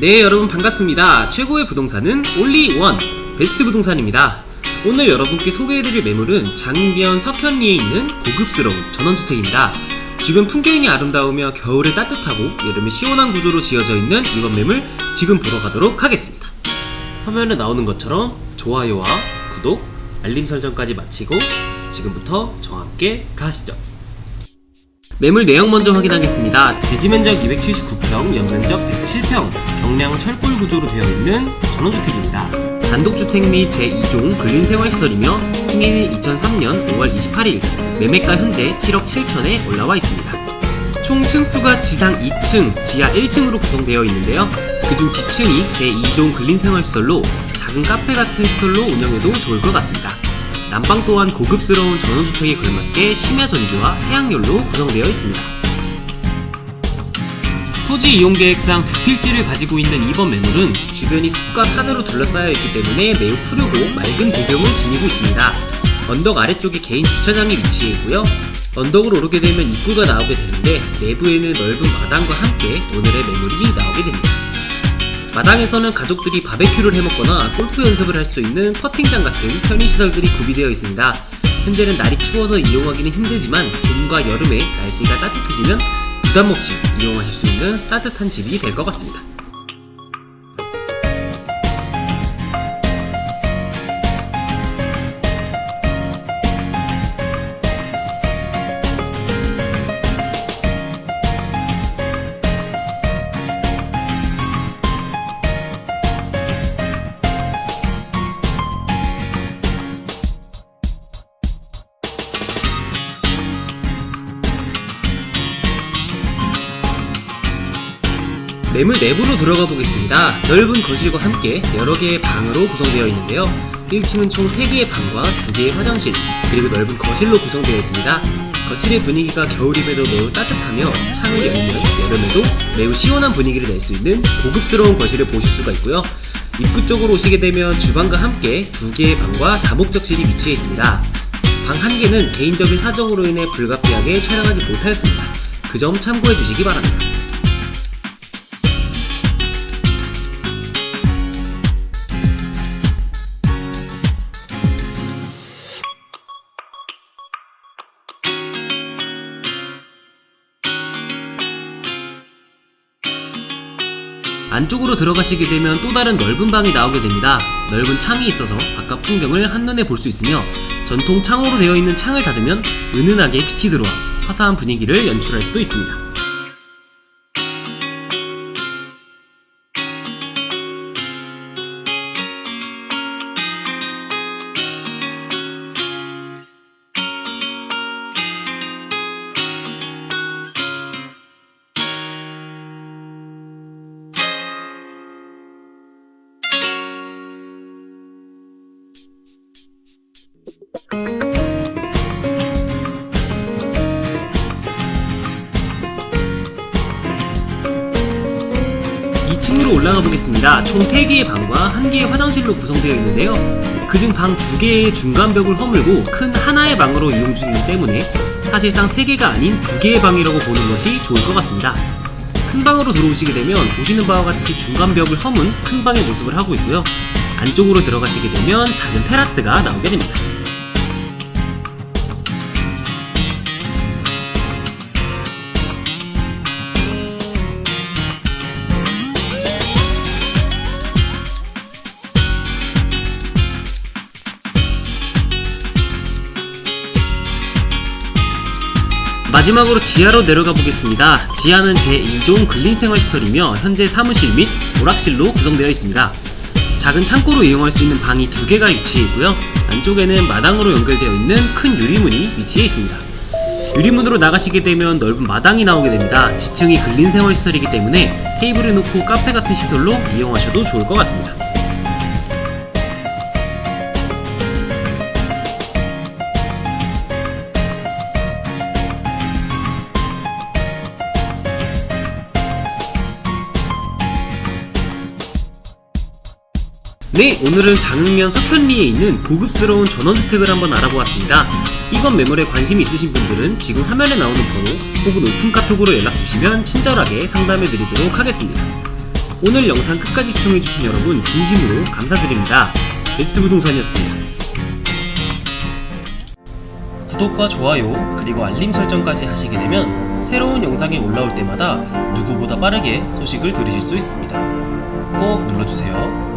네, 여러분 반갑습니다. 최고의 부동산은 올리원 베스트 부동산입니다. 오늘 여러분께 소개해드릴 매물은 장면 석현리에 있는 고급스러운 전원주택입니다. 주변 풍경이 아름다우며 겨울에 따뜻하고 여름에 시원한 구조로 지어져 있는 이번 매물 지금 보러 가도록 하겠습니다. 화면에 나오는 것처럼 좋아요와 구독, 알림 설정까지 마치고 지금부터 저와 함께 가시죠. 매물 내용 먼저 확인하겠습니다. 대지 면적 279평, 연면적 107평, 경량 철골 구조로 되어 있는 전원주택입니다. 단독주택 및 제2종 근린생활시설이며 승인이 2003년 5월 28일, 매매가 현재 7억 7천에 올라와 있습니다. 총 층수가 지상 2층, 지하 1층으로 구성되어 있는데요. 그중 지층이 제2종 근린생활시설로 작은 카페 같은 시설로 운영해도 좋을 것 같습니다. 난방 또한 고급스러운 전원주택에 걸맞게 심야 전기와 태양열로 구성되어 있습니다. 토지 이용 계획상 두 필지를 가지고 있는 이번 매물은 주변이 숲과 산으로 둘러싸여 있기 때문에 매우 푸르고 맑은 배경을 지니고 있습니다. 언덕 아래쪽에 개인 주차장이 위치해 있고요. 언덕을 오르게 되면 입구가 나오게 되는데 내부에는 넓은 마당과 함께 오늘의 매물이 나오게 됩니다. 마당에서는 가족들이 바베큐를 해먹거나 골프 연습을 할 수 있는 퍼팅장 같은 편의시설들이 구비되어 있습니다. 현재는 날이 추워서 이용하기는 힘들지만 봄과 여름에 날씨가 따뜻해지면 부담 없이 이용하실 수 있는 따뜻한 집이 될 것 같습니다. 매물 내부로 들어가 보겠습니다. 넓은 거실과 함께 여러 개의 방으로 구성되어 있는데요. 1층은 총 3개의 방과 2개의 화장실, 그리고 넓은 거실로 구성되어 있습니다. 거실의 분위기가 겨울임에도 매우 따뜻하며 창을 열면 여름에도 매우 시원한 분위기를 낼 수 있는 고급스러운 거실을 보실 수가 있고요. 입구 쪽으로 오시게 되면 주방과 함께 2개의 방과 다목적실이 위치해 있습니다. 방 한 개는 개인적인 사정으로 인해 불가피하게 촬영하지 못하였습니다. 그 점 참고해 주시기 바랍니다. 안쪽으로 들어가시게 되면 또 다른 넓은 방이 나오게 됩니다. 넓은 창이 있어서 바깥 풍경을 한눈에 볼 수 있으며 전통 창호로 되어 있는 창을 닫으면 은은하게 빛이 들어와 화사한 분위기를 연출할 수도 있습니다. 이층으로 올라가 보겠습니다. 총 3개의 방과 1개의 화장실로 구성되어 있는데요. 그중 방 2개의 중간 벽을 허물고 큰 하나의 방으로 이용 중이기 때문에 사실상 3개가 아닌 2개의 방이라고 보는 것이 좋을 것 같습니다. 큰 방으로 들어오시게 되면 보시는 바와 같이 중간 벽을 허문 큰 방의 모습을 하고 있고요. 안쪽으로 들어가시게 되면 작은 테라스가 나오게 됩니다. 마지막으로 지하로 내려가 보겠습니다. 지하는 제2종 근린생활시설이며 현재 사무실 및 오락실로 구성되어 있습니다. 작은 창고로 이용할 수 있는 방이 두 개가 위치해 있고요. 안쪽에는 마당으로 연결되어 있는 큰 유리문이 위치해 있습니다. 유리문으로 나가시게 되면 넓은 마당이 나오게 됩니다. 지층이 근린생활시설이기 때문에 테이블에 놓고 카페 같은 시설로 이용하셔도 좋을 것 같습니다. 네, 오늘은 장흥면 석현리에 있는 고급스러운 전원주택을 한번 알아보았습니다. 이번 매물에 관심이 있으신 분들은 지금 화면에 나오는 번호 혹은 오픈 카톡으로 연락 주시면 친절하게 상담해 드리도록 하겠습니다. 오늘 영상 끝까지 시청해주신 여러분 진심으로 감사드립니다. 베스트 부동산이었습니다. 구독과 좋아요 그리고 알림 설정까지 하시게 되면 새로운 영상이 올라올 때마다 누구보다 빠르게 소식을 들으실 수 있습니다. 꼭 눌러주세요.